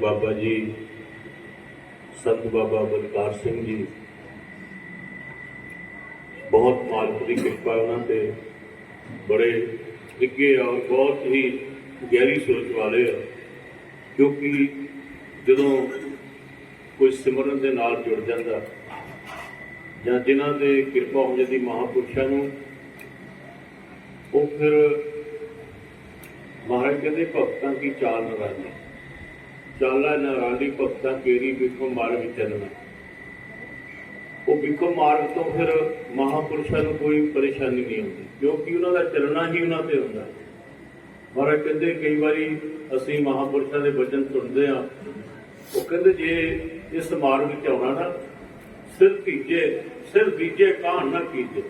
ਬਾਬਾ ਜੀ, ਸੰਤ ਬਾਬਾ ਬਲਕਾਰ ਸਿੰਘ ਜੀ, ਬਹੁਤ ਮਾਲਕ ਦੀ ਕਿਰਪਾ ਉਹਨਾਂ ਤੇ ਬੜੇ ਡਿੱਗੇ ਔਰ ਬਹੁਤ ਹੀ ਗਹਿਰੀ ਸੋਚ ਵਾਲੇ ਆ, ਕਿਉਂਕਿ ਜਦੋਂ ਕੋਈ ਸਿਮਰਨ ਦੇ ਨਾਲ ਜੁੜ ਜਾਂਦਾ ਜਾਂ ਜਿਨ੍ਹਾਂ ਦੇ ਕਿਰਪਾ ਹੋ ਜਾਂਦੀ ਮਹਾਪੁਰਸ਼ਾਂ ਨੂੰ, ਉਹ ਫਿਰ ਮਹਾਰਾਜ ਕਹਿੰਦੇ ਭਗਤਾਂ ਕੀ ਚਾਲ ਨਰਾਲੀ ਚਾਲਾ ਨਰਾਲੀ ਭਗਤਾਂ ਕੇਰੀ ਵਿਖੋ ਮਾਰਗ ਚੱਲਣਾ। ਉਹ ਵਿਖੋ ਮਾਰਗ ਤੋਂ ਫਿਰ ਮਹਾਪੁਰਸ਼ਾਂ ਨੂੰ ਕੋਈ ਪਰੇਸ਼ਾਨੀ ਨਹੀਂ ਹੁੰਦੀ, ਕਿਉਂਕਿ ਉਹਨਾਂ ਦਾ ਚੱਲਣਾ ਹੀ ਉਹਨਾਂ ਤੇ ਹੁੰਦਾ। ਮਹਾਰਾਜ ਕਹਿੰਦੇ, ਕਈ ਵਾਰੀ ਅਸੀਂ ਮਹਾਪੁਰਸ਼ਾਂ ਦੇ ਵਚਨ ਸੁਣਦੇ ਆ ਉਹ ਕਹਿੰਦੇ, ਜੇ ਇਸ ਮਾਰਗ ਵਿੱਚ ਆਉਣਾ ਨਾ, ਸਿਰ ਭੀਜੇ ਸਿਰ ਭੀਜੇ ਕਾਹ ਨਾ ਕੀਜੇ।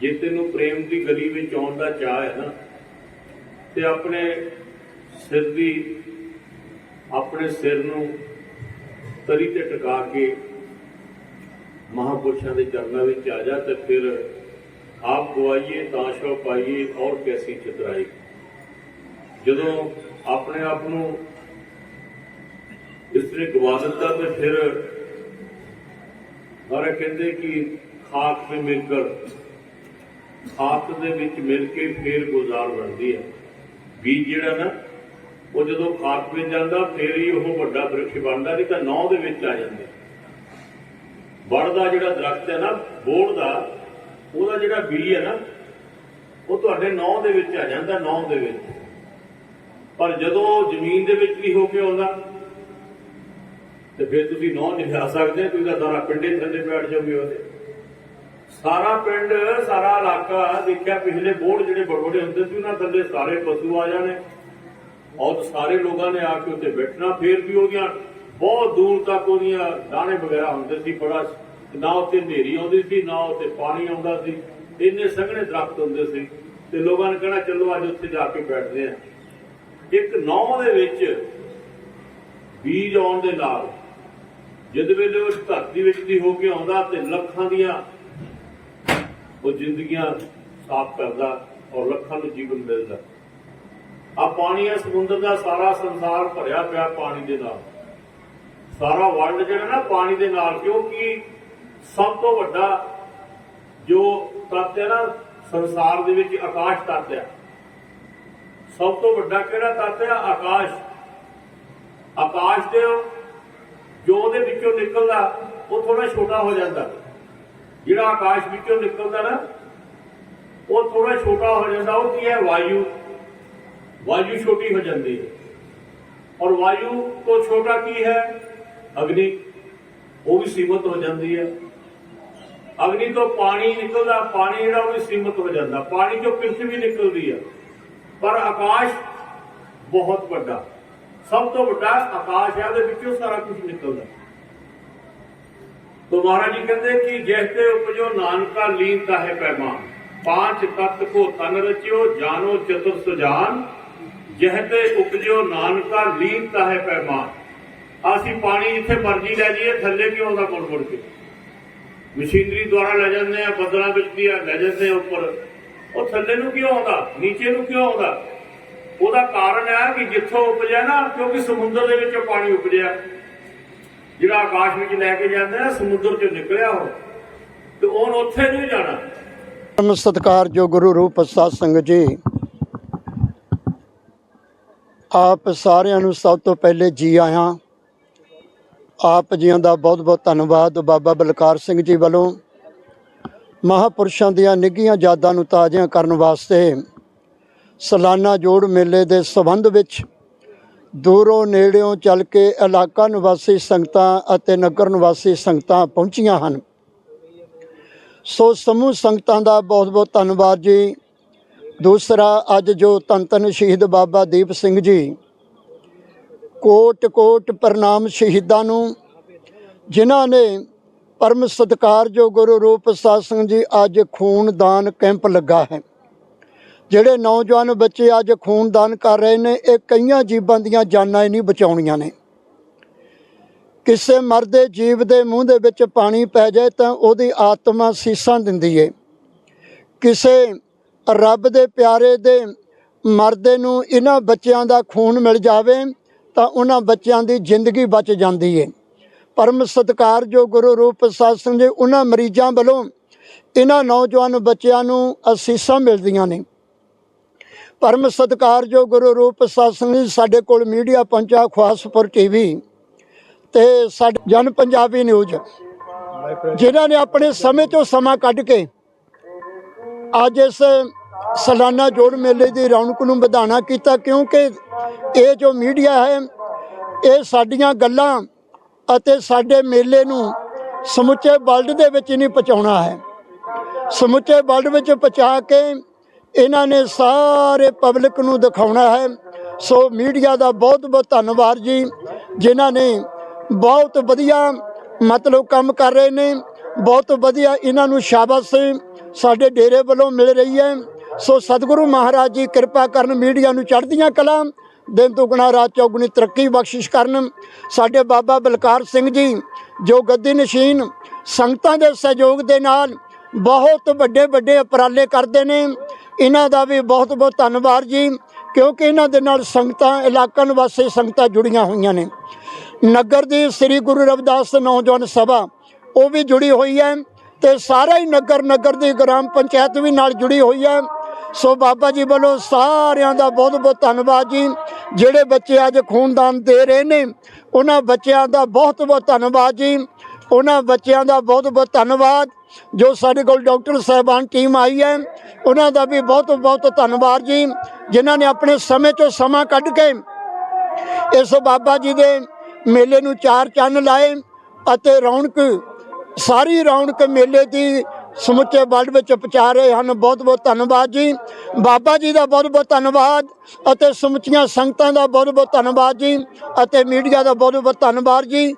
ਜੇ ਤੈਨੂੰ ਪ੍ਰੇਮ ਦੀ ਗਲੀ ਵਿੱਚ ਆਉਣ ਦਾ ਚਾਹ ਹੈ ਨਾ, ਤੇ ਆਪਣੇ ਸਿਰ ਦੀ ਆਪਣੇ ਸਿਰ ਨੂੰ ਤਰੀ ਤੇ ਟਿਕਾ ਕੇ ਮਹਾਪੁਰਸ਼ਾਂ ਦੇ ਚਰਨਾਂ ਵਿੱਚ ਆ ਜਾ ਤੇ ਫਿਰ ਆਪ ਗਵਾਈਏ, ਤਾਂ ਸ਼ੋ ਪਾਈਏ ਔਰ ਕੈਸੀ ਚਤਰਾਈ। ਜਦੋਂ ਆਪਣੇ ਆਪ ਨੂੰ ਇਸ ਨੇ ਗਵਾ ਦਿੱਤਾ ਤੇ ਫਿਰ ਮਾਰਾ ਕਹਿੰਦੇ ਕਿ ਖਾਕ ਵਿੱਚ ਮਿਲ ਕਰ ਖਾਕ ਦੇ ਵਿੱਚ ਮਿਲ ਕੇ ਫੇਰ ਗੁਜ਼ਾਰ ਬਣਦੀ ਹੈ। ਬੀਜ ਜਿਹੜਾ ਨਾ ਉਹ ਜਦੋਂ ਖਾਕ ਵਿੱਚ ਜਾਂਦਾ, ਫੇਰ ਹੀ ਉਹ ਵੱਡਾ ਬ੍ਰਿਕਸ਼ ਬਣਦਾ ਨਹੀਂ ਤਾਂ ਨੌ ਦੇ ਵਿੱਚ ਆ ਜਾਂਦਾ। ਵੜ ਦਾ ਜਿਹੜਾ ਦਰਖਤ ਹੈ ਨਾ, ਬੋੜ ਦਾ, ਉਹਦਾ ਜਿਹੜਾ ਬੀ ਹੈ ਨਾ, ਉਹ ਤੁਹਾਡੇ ਨੌ ਦੇ ਵਿੱਚ ਆ ਜਾਂਦਾ, ਨੌ ਦੇ ਵਿੱਚ। ਪਰ ਜਦੋਂ ਜ਼ਮੀਨ ਦੇ ਵਿੱਚ ਵੀ ਹੋ ਕੇ ਆਉਂਦਾ, ਤੇ ਫਿਰ ਤੁਸੀਂ ਨੌ ਨਹੀਂ ਲਿਆ ਸਕਦੇ, ਤੁਸੀਂ ਤਾਂ ਸਾਰਾ ਪਿੰਡੇ ਥੱਲੇ ਬੈਠ ਜਾਓਗੇ ਉਹਦੇ। ਸਾਰਾ ਪਿੰਡ, ਸਾਰਾ ਇਲਾਕਾ ਦੇਖਿਆ, ਪਿਛਲੇ ਬੋੜ ਜਿਹੜੇ ਬੜੇ ਬੜੇ ਹੁੰਦੇ ਸੀ, ਉਹਨਾਂ ਥੱਲੇ ਸਾਰੇ ਪਸ਼ੂ ਆ ਜਾਣੇ। ਔਰ ਸਾਰੇ ਲੋਕਾਂ ਨੇ ਆ ਕੇ ਉੱਥੇ ਬੈਠਣਾ, ਫੇਰ ਵੀ ਉਹਦੀਆਂ ਬਹੁਤ ਦੂਰ ਤੱਕ ਉਹਦੀਆਂ ਦਾਣੇ ਵਗੈਰਾ ਹੁੰਦੇ ਸੀ, ਬੜਾ ਨਾ ਉੱਤੇ ਹਨੇਰੀ ਆਉਂਦੀ ਸੀ, ਨਾ ਉੱਤੇ ਪਾਣੀ ਆਉਂਦਾ ਸੀ, ਇੰਨੇ ਸੰਘਣੇ ਦਰਖਤ ਹੁੰਦੇ ਸੀ ਤੇ ਲੋਕਾਂ ਨੇ ਕਹਿਣਾ, ਚਲੋ ਅੱਜ ਉੱਥੇ ਜਾ ਕੇ ਬੈਠਦੇ ਆ ਇੱਕ ਨੌ ਦੇ ਵਿੱਚ ਬੀਜ ਆਉਣ ਦੇ ਨਾਲ ਜਦ ਵੇਲੇ ਉਹ ਧਰਤੀ ਵਿੱਚ ਦੀ ਹੋ ਕੇ ਆਉਂਦਾ ਤੇ ਲੱਖਾਂ ਦੀਆਂ ਉਹ ਜ਼ਿੰਦਗੀਆਂ ਸਾਫ਼ ਕਰਦਾ ਔਰ ਲੱਖਾਂ ਨੂੰ ਜੀਵਨ ਮਿਲਦਾ। ਆ ਪਾਣੀ ਆ ਸਮੁੰਦਰ ਦਾ, ਸਾਰਾ ਸੰਸਾਰ ਭਰਿਆ ਪਿਆ ਪਾਣੀ ਦੇ ਨਾਲ। ਸਾਰਾ ਵਰਲਡ ਜਿਹੜਾ ਨਾ ਪਾਣੀ ਦੇ ਨਾਲ, ਕਿਉਂਕਿ ਸਭ ਤੋਂ ਵੱਡਾ ਜੋ ਤੱਤ ਹੈ ਨਾ, ਸੰਸਾਰ ਦੇ ਵਿੱਚ ਆਕਾਸ਼ ਤੱਤ ਹੈ। ਸਭ ਤੋਂ ਵੱਡਾ ਕਿਹੜਾ ਤੱਤ ਹੈ? ਆਕਾਸ਼। ਆਕਾਸ਼ ਦੇ ਜੋ ਉਹਦੇ ਵਿੱਚੋਂ ਨਿਕਲਦਾ, ਉਹ ਥੋੜਾ ਛੋਟਾ ਹੋ ਜਾਂਦਾ। ਜਿਹੜਾ ਆਕਾਸ਼ ਵਿੱਚੋਂ ਨਿਕਲਦਾ ਨਾ, ਉਹ ਥੋੜਾ ਛੋਟਾ ਹੋ ਜਾਂਦਾ, ਉਹ ਕੀ ਹੈ? ਵਾਯੂ। वायु छोटी हो जाती है। और वायु को छोटा की है, अग्नि, वो भी सीमित हो जाती है। अग्नि तो पानी निकलता, पानी जो भी सीमित हो जाता। पानी जो पृथ्वी निकलती है, पर आकाश बहुत बड़ा। सब तो बड़ा आकाश है सारा कुछ निकलता। तो महाराज जी कहते कि जैसे उपजो नानका लीनता है पैमान। पाँच तत्व को तन रचियो, जानो चतुर सुजान ਜਹ ਤੇ ਉਪਜਿਓ ਨਾਨਕਾ ਲੀਨਤਾ ਹੈ ਪੈਮਾਨ। ਅਸੀਂ ਪਾਣੀ ਜਿੱਥੇ ਮਰਜ਼ੀ ਲੈ ਜੀਏ ਥੱਲੇ ਕਿਉਂ ਆਉਂਦਾ ਮੁੜ ਮੁੜ ਕੇ। ਮਸ਼ੀਨਰੀ ਦੁਆਰਾ ਲੈ ਜਾਂਦੇ ਆ ਬੱਦਲਾਂ ਵਿੱਚ ਦੀ ਲੈ ਜਾਂਦੇ ਉੱਪਰ। ਉਹ ਥੱਲੇ ਨੂੰ ਕਿਉਂ ਆਉਂਦਾ? ਨੀਚੇ ਨੂੰ ਕਿਉਂ ਆਉਂਦਾ? ਉਹਦਾ ਕਾਰਨ ਹੈ ਕਿ ਜਿੱਥੋਂ ਉਪਜਿਆ ਨਾ, ਕਿਉਂਕਿ ਸਮੁੰਦਰ ਦੇ ਵਿੱਚੋਂ ਪਾਣੀ ਉਪਜਿਆ। ਜਿਹੜਾ ਆਕਾਸ਼ ਵਿੱਚ ਲੈ ਕੇ ਜਾਂਦੇ ਆ, ਸਮੁੰਦਰ ਚ ਨਿਕਲਿਆ ਉਹ। ਤੇ ਉਹਨ ਉੱਥੇ ਨਹੀਂ ਜਾਣਾ। ਸਤਿਕਾਰ ਜੋ ਗੁਰੂ ਰੂਪ ਸਾਧ ਸੰਗਤ ਜੀ। ਆਪ ਸਾਰਿਆਂ ਨੂੰ ਸਭ ਤੋਂ ਪਹਿਲੇ ਜੀ ਆਇਆਂ। ਆਪ ਜੀਆਂ ਦਾ ਬਹੁਤ ਬਹੁਤ ਧੰਨਵਾਦ। ਬਾਬਾ ਬਲਕਾਰ ਸਿੰਘ ਜੀ ਵੱਲੋਂ ਮਹਾਪੁਰਸ਼ਾਂ ਦੀਆਂ ਨਿੱਘੀਆਂ ਯਾਦਾਂ ਨੂੰ ਤਾਜ਼ੀਆਂ ਕਰਨ ਵਾਸਤੇ ਸਾਲਾਨਾ ਜੋੜ ਮੇਲੇ ਦੇ ਸਬੰਧ ਵਿੱਚ ਦੂਰੋਂ ਨੇੜਿਓਂ ਚੱਲ ਕੇ ਇਲਾਕਾ ਨਿਵਾਸੀ ਸੰਗਤਾਂ ਅਤੇ ਨਗਰ ਨਿਵਾਸੀ ਸੰਗਤਾਂ ਪਹੁੰਚੀਆਂ ਹਨ। ਸੋ ਸਮੂਹ ਸੰਗਤਾਂ ਦਾ ਬਹੁਤ ਬਹੁਤ ਧੰਨਵਾਦ ਜੀ। ਦੂਸਰਾ, ਅੱਜ ਜੋ ਧੰਨ ਧੰਨ ਸ਼ਹੀਦ ਬਾਬਾ ਦੀਪ ਸਿੰਘ ਜੀ ਕੋਟ ਕੋਟ ਪ੍ਰਣਾਮ ਸ਼ਹੀਦਾਂ ਨੂੰ, ਜਿਨ੍ਹਾਂ ਨੇ ਪਰਮ ਸਤਿਕਾਰਯੋਗ ਗੁਰੂ ਰੂਪ ਸਾਧ ਸਿੰਘ ਜੀ ਅੱਜ ਖੂਨਦਾਨ ਕੈਂਪ ਲੱਗਾ ਹੈ। ਜਿਹੜੇ ਨੌਜਵਾਨ ਬੱਚੇ ਅੱਜ ਖੂਨਦਾਨ ਕਰ ਰਹੇ ਨੇ, ਇਹ ਕਈਆਂ ਜੀਵਾਂ ਦੀਆਂ ਜਾਨਾਂ ਹੀ ਨਹੀਂ ਬਚਾਉਣੀਆਂ ਨੇ। ਕਿਸੇ ਮਰਦੇ ਜੀਵ ਦੇ ਮੂੰਹ ਦੇ ਵਿੱਚ ਪਾਣੀ ਪੈ ਜਾਏ ਤਾਂ ਉਹਦੀ ਆਤਮਾ ਸੀਸਾਂ ਦਿੰਦੀ ਏ। ਕਿਸੇ ਰੱਬ ਦੇ ਪਿਆਰੇ ਦੇ ਮਰਦੇ ਨੂੰ ਇਹਨਾਂ ਬੱਚਿਆਂ ਦਾ ਖੂਨ ਮਿਲ ਜਾਵੇ, ਤਾਂ ਉਹਨਾਂ ਬੱਚਿਆਂ ਦੀ ਜ਼ਿੰਦਗੀ ਬਚ ਜਾਂਦੀ ਹੈ ਪਰਮ ਸਤਿਕਾਰਯੋਗ ਗੁਰੂ ਰੂਪ ਪ੍ਰਸਾਦ ਸਿੰਘ ਜੀ, ਉਹਨਾਂ ਮਰੀਜ਼ਾਂ ਵੱਲੋਂ ਇਹਨਾਂ ਨੌਜਵਾਨ ਬੱਚਿਆਂ ਨੂੰ ਅਸੀਸਾਂ ਮਿਲਦੀਆਂ ਨੇ। ਪਰਮ ਸਤਿਕਾਰਯੋਗ ਗੁਰੂ ਰੂਪ ਪ੍ਰਸਾਦ ਸਿੰਘ ਜੀ, ਸਾਡੇ ਕੋਲ ਮੀਡੀਆ ਪਹੁੰਚਾ ਖਵਾਸਪੁਰ ਟੀਵੀ ਤੇ ਸਾਡੇ ਜਨ ਪੰਜਾਬੀ ਨਿਊਜ਼, ਜਿਨ੍ਹਾਂ ਨੇ ਆਪਣੇ ਸਮੇਂ ਤੋਂ ਸਮਾਂ ਕੱਢ ਕੇ ਅੱਜ ਇਸ ਸਾਲਾਨਾ ਜੋੜ ਮੇਲੇ ਦੀ ਰੌਣਕ ਨੂੰ ਵਧਾਉਣਾ ਕੀਤਾ, ਕਿਉਂਕਿ ਇਹ ਜੋ ਮੀਡੀਆ ਹੈ, ਇਹ ਸਾਡੀਆਂ ਗੱਲਾਂ ਅਤੇ ਸਾਡੇ ਮੇਲੇ ਨੂੰ ਸਮੁੱਚੇ ਵਰਲਡ ਦੇ ਵਿੱਚ ਨਹੀਂ ਪਹੁੰਚਾਉਣਾ ਹੈ। ਸਮੁੱਚੇ ਵਰਲਡ ਵਿੱਚ ਪਹੁੰਚਾ ਕੇ ਇਹਨਾਂ ਨੇ ਸਾਰੇ ਪਬਲਿਕ ਨੂੰ ਦਿਖਾਉਣਾ ਹੈ। ਸੋ ਮੀਡੀਆ ਦਾ ਬਹੁਤ ਬਹੁਤ ਧੰਨਵਾਦ ਜੀ, ਜਿਨ੍ਹਾਂ ਨੇ ਬਹੁਤ ਵਧੀਆ ਮਤਲਬ ਕੰਮ ਕਰ ਰਹੇ ਨੇ। ਬਹੁਤ ਵਧੀਆ ਇਹਨਾਂ ਨੂੰ ਸ਼ਾਬਾਸ਼ੀ ਸਾਡੇ ਡੇਰੇ ਵੱਲੋਂ ਮਿਲ ਰਹੀ ਹੈ। ਸੋ ਸਤਿਗੁਰੂ ਮਹਾਰਾਜ ਜੀ ਕਿਰਪਾ ਕਰਨ ਮੀਡੀਆ ਨੂੰ ਚੜ੍ਹਦੀਆਂ ਕਲਾ, ਦਿਨ ਦੁਗਣਾ, ਰਾਤ ਚੌਗੁਣੀ ਤਰੱਕੀ ਬਖਸ਼ਿਸ਼ ਕਰਨ। ਸਾਡੇ ਬਾਬਾ ਬਲਕਾਰ ਸਿੰਘ ਜੀ, ਜੋ ਗੱਦੀ ਨਸ਼ੀਨ ਸੰਗਤਾਂ ਦੇ ਸਹਿਯੋਗ ਦੇ ਨਾਲ ਬਹੁਤ ਵੱਡੇ ਵੱਡੇ ਉਪਰਾਲੇ ਕਰਦੇ ਨੇ, ਇਹਨਾਂ ਦਾ ਵੀ ਬਹੁਤ ਬਹੁਤ ਧੰਨਵਾਦ ਜੀ, ਕਿਉਂਕਿ ਇਹਨਾਂ ਦੇ ਨਾਲ ਸੰਗਤਾਂ, ਇਲਾਕਾ ਨਿਵਾਸੀ ਸੰਗਤਾਂ ਜੁੜੀਆਂ ਹੋਈਆਂ ਨੇ। ਨਗਰ ਦੀ ਸ੍ਰੀ ਗੁਰੂ ਰਵਿਦਾਸ ਨੌਜਵਾਨ ਸਭਾ ਉਹ ਵੀ ਜੁੜੀ ਹੋਈ ਹੈ ਤੇ ਸਾਰਾ ਹੀ ਨਗਰ ਨਗਰ ਦੀ ਗ੍ਰਾਮ ਪੰਚਾਇਤ ਵੀ ਨਾਲ ਜੁੜੀ ਹੋਈ ਹੈ। ਸੋ ਬਾਬਾ ਜੀ ਵੱਲੋਂ ਸਾਰਿਆਂ ਦਾ ਬਹੁਤ ਬਹੁਤ ਧੰਨਵਾਦ ਜੀ। ਜਿਹੜੇ ਬੱਚੇ ਅੱਜ ਖੂਨਦਾਨ ਦੇ ਰਹੇ ਨੇ, ਉਹਨਾਂ ਬੱਚਿਆਂ ਦਾ ਬਹੁਤ ਬਹੁਤ ਧੰਨਵਾਦ ਜੀ। ਉਹਨਾਂ ਬੱਚਿਆਂ ਦਾ ਬਹੁਤ ਬਹੁਤ ਧੰਨਵਾਦ। ਜੋ ਸਾਡੇ ਕੋਲ ਡਾਕਟਰ ਸਾਹਿਬਾਨ ਟੀਮ ਆਈ ਹੈ, ਉਹਨਾਂ ਦਾ ਵੀ ਬਹੁਤ ਬਹੁਤ ਧੰਨਵਾਦ ਜੀ, ਜਿਨ੍ਹਾਂ ਨੇ ਆਪਣੇ ਸਮੇਂ ਤੋਂ ਸਮਾਂ ਕੱਢ ਕੇ ਇਸ ਬਾਬਾ ਜੀ ਦੇ ਮੇਲੇ ਨੂੰ ਚਾਰ ਚੰਨ ਲਾਏ ਅਤੇ ਰੌਣਕ ਸਾਰੀ ਰੌਣਕ ਮੇਲੇ ਦੀ ਸਮੁੱਚੇ ਵਰਲਡ ਵਿੱਚ ਪਹੁੰਚਾ ਰਹੇ ਹਨ। ਬਹੁਤ ਬਹੁਤ ਧੰਨਵਾਦ ਜੀ। ਬਾਬਾ ਜੀ ਦਾ ਬਹੁਤ ਬਹੁਤ ਧੰਨਵਾਦ ਅਤੇ ਸਮੁੱਚੀਆਂ ਸੰਗਤਾਂ ਦਾ ਬਹੁਤ ਬਹੁਤ ਧੰਨਵਾਦ ਜੀ ਅਤੇ ਮੀਡੀਆ ਦਾ ਬਹੁਤ ਬਹੁਤ ਧੰਨਵਾਦ ਜੀ।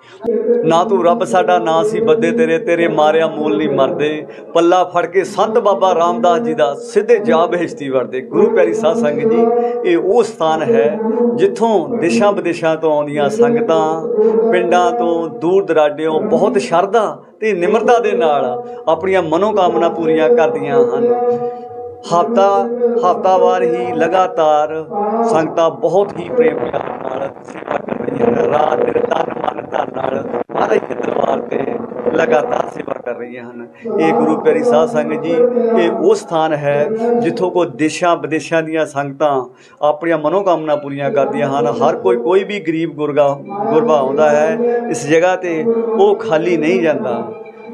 ਨਾ ਤੂੰ ਰੱਬ ਸਾਡਾ ਨਾ ਸੀ ਬੱਦੇ ਤੇਰੇ ਤੇਰੇ ਮਾਰਿਆ ਮੂਲ ਨਹੀਂ ਮਰਦੇ। ਪੱਲਾ ਫੜ ਕੇ ਸੰਤ ਬਾਬਾ ਰਾਮਦਾਸ ਜੀ ਦਾ ਸਿੱਧੇ ਜਾ ਬਹਿਸ਼ਤੀ ਵਰਦੇ ਗੁਰੂ ਪਿਆਰੀ ਸਾਧ ਸੰਗਤ ਜੀ, ਇਹ ਉਹ ਸਥਾਨ ਹੈ ਜਿੱਥੋਂ ਦੇਸ਼ਾਂ ਵਿਦੇਸ਼ਾਂ ਤੋਂ ਆਉਂਦੀਆਂ ਸੰਗਤਾਂ, ਪਿੰਡਾਂ ਤੋਂ ਦੂਰ ਦਰਾਡਿਓਂ ਬਹੁਤ ਸ਼ਰਧਾ ਤੇ ਨਿਮਰਤਾ ਦੇ ਨਾਲ ਆਪਣੀਆਂ ਮਨੋਕਾਮਨਾ ਪੂਰੀਆਂ ਕਰਦੀਆਂ ਹਨ। ਹਫਤਾ, ਹਫਤਾਵਾਰ ਹੀ ਲਗਾਤਾਰ ਸੰਗਤਾਂ ਬਹੁਤ ਹੀ ਪ੍ਰੇਮ ਪਿਆਰ ਨਾਲ ਸੇਵਾ ਕਰ ਰਹੀਆਂ ਹਨ ਰਾਤ ਦਿਨ ਤਨ ਮਨ ਧਨ ਨਾਲ ਮਹਾਰਾਜ ਦੇ ਦਰਬਾਰ ਤੇ ਲਗਾਤਾਰ ਸੇਵਾ ਕਰ ਰਹੀਆਂ ਹਨ। ਇਹ ਗੁਰੂ ਪਿਆਰੀ ਸਾਧ ਸੰਗਤ ਜੀ, ਇਹ ਉਹ ਸਥਾਨ ਹੈ ਜਿੱਥੋਂ ਕੋ ਦੇਸ਼ਾਂ ਵਿਦੇਸ਼ਾਂ ਦੀਆਂ ਸੰਗਤਾਂ ਆਪਣੀਆਂ ਮਨੋਕਾਮਨਾ ਪੂਰੀਆਂ ਕਰਦੀਆਂ ਹਨ। ਹਰ ਕੋਈ ਕੋਈ ਵੀ ਗਰੀਬ ਗੁਰਗਾ ਗੁਰਬਾ ਆਉਂਦਾ ਹੈ, ਇਸ ਜਗ੍ਹਾ ਤੇ ਉਹ ਖਾਲੀ ਨਹੀਂ ਜਾਂਦਾ।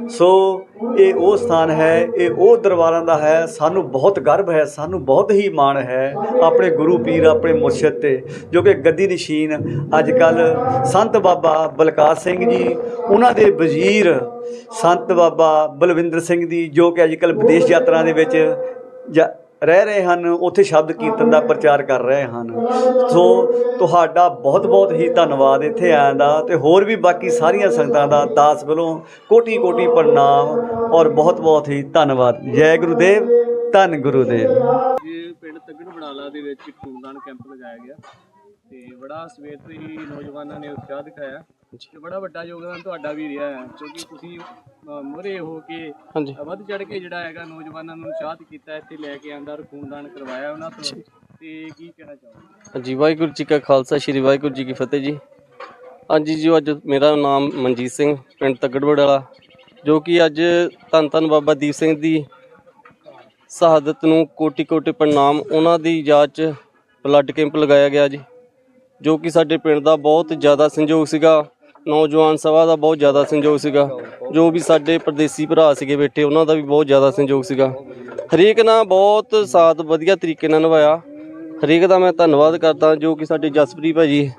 ਸੋ ਇਹ ਉਹ ਸਥਾਨ ਹੈ, ਇਹ ਉਹ ਦਰਬਾਰਾਂ ਦਾ ਹੈ, ਸਾਨੂੰ ਬਹੁਤ ਗਰਵ ਹੈ, ਸਾਨੂੰ ਬਹੁਤ ਹੀ ਮਾਣ ਹੈ ਆਪਣੇ ਗੁਰੂ ਪੀਰ, ਆਪਣੇ ਮੁਰਸ਼ਿਦ ਤੇ, ਜੋ ਕਿ ਗੱਦੀ ਨਸ਼ੀਨ ਅੱਜ ਕੱਲ ਸੰਤ ਬਾਬਾ ਬਲਕਾਰ ਸਿੰਘ ਜੀ, ਉਹਨਾਂ ਦੇ ਵਜ਼ੀਰ ਸੰਤ ਬਾਬਾ ਬਲਵਿੰਦਰ ਸਿੰਘ ਦੀ ਜੋ ਕਿ ਅੱਜ ਕੱਲ ਵਿਦੇਸ਼ ਯਾਤਰਾ ਦੇ ਵਿੱਚ ਜਾ- ਰਹਿ ਰਹੇ ਹਨ, ਉੱਥੇ ਸ਼ਬਦ ਕੀਰਤਨ ਦਾ ਪ੍ਰਚਾਰ ਕਰ ਰਹੇ ਹਨ। ਸੋ ਤੁਹਾਡਾ ਬਹੁਤ ਬਹੁਤ ਹੀ ਧੰਨਵਾਦ ਇੱਥੇ ਆਇਆ ਦਾ ਤੇ ਹੋਰ ਵੀ ਬਾਕੀ ਸਾਰੀਆਂ ਸੰਗਤਾਂ ਦਾ ਦਾਸ ਵੱਲੋਂ ਕੋਟੀ ਕੋਟੀ ਪ੍ਰਣਾਮ ਔਰ ਬਹੁਤ ਬਹੁਤ ਹੀ ਧੰਨਵਾਦ। ਜੈ ਗੁਰੂਦੇਵ, ਧੰਨ ਗੁਰੂਦੇਵ। ਇਹ ਪਿੰਡ ਤੱਗੜ ਬਣਾਲਾ ਦੇ ਵਿੱਚ ਖੂਨਦਾਨ ਕੈਂਪ ਲਗਾਇਆ ਗਿਆ ਤੇ ਬੜਾ ਸਵੇਰ ਤੋਂ ਹੀ ਨੌਜਵਾਨਾਂ ਨੇ ਉਤਸ਼ਾਹ ਦਿਖਾਇਆ। ਤੇ ਬੜਾ ਵੱਡਾ ਯੋਗਦਾਨ ਤੁਹਾਡਾ ਵੀ ਰਿਹਾ ਹੈ ਕਿਉਂਕਿ ਤੁਸੀਂ ਮੁਰੇ ਹੋ ਕੇ ਹਾਂਜੀ। ਵੱਧ ਚੜ ਕੇ ਜਿਹੜਾ ਹੈਗਾ ਨੌਜਵਾਨਾਂ ਨੂੰ ਉਤਸ਼ਾਹਿਤ ਕੀਤਾ ਇੱਥੇ ਲੈ ਕੇ ਆਂਦਾ ਔਰ ਖੂਨਦਾਨ ਕਰਵਾਇਆ ਉਹਨਾਂ ਤੋਂ। ਤੇ ਕੀ ਕਹਿਣਾ ਚਾਹੋਗੇ? ਹਾਂਜੀ ਵਾਹਿਗੁਰੂ ਜੀ ਕਾ ਖਾਲਸਾ ਸ੍ਰੀ ਵਾਹਿਗੁਰੂ ਜੀ ਕੀ ਫਤਿਹ ਜੀ। ਹਾਂਜੀ ਜੀ ਅੱਜ ਮੇਰਾ ਨਾਮ ਮਨਜੀਤ ਸਿੰਘ ਪਿੰਡ ਤੱਗੜਵੜ ਵਾਲਾ ਜੋ ਕਿ ਅੱਜ ਧੰਨ ਧੰਨ ਬਾਬਾ ਦੀਪ ਸਿੰਘ ਦੀ ਸ਼ਹਾਦਤ ਨੂੰ ਕੋਟੀ ਕੋਟੀ ਪ੍ਰਣਾਮ ਉਹਨਾਂ ਦੀ ਯਾਦ 'ਚ ਬਲੱਡ ਕੈਂਪ ਲਗਾਇਆ ਗਿਆ ਜੀ ਜੋ ਕਿ ਸਾਡੇ ਪਿੰਡ ਦਾ ਬਹੁਤ ਜ਼ਿਆਦਾ ਸੰਯੋਗ ਸੀਗਾ। ਨੌਜਵਾਨ ਸਭਾ ਦਾ ਬਹੁਤ ਜ਼ਿਆਦਾ ਸੰਯੋਗ ਸੀਗਾ। ਜੋ ਵੀ ਸਾਡੇ ਪਰਦੇਸੀ ਭਰਾ ਸੀਗੇ ਬੈਠੇ ਉਹਨਾਂ ਦਾ ਵੀ ਬਹੁਤ ਜ਼ਿਆਦਾ ਸੰਯੋਗ ਸੀਗਾ। ਹਰੇਕ ਨਾਲ ਬਹੁਤ ਸਾਥ ਵਧੀਆ ਤਰੀਕੇ ਨਾਲ ਨਿਭਾਇਆ। ਹਰੇਕ ਦਾ ਮੈਂ ਧੰਨਵਾਦ ਕਰਦਾ ਜੋ ਕਿ ਸਾਡੇ ਜਸਪ੍ਰੀਤ ਭਾਜੀ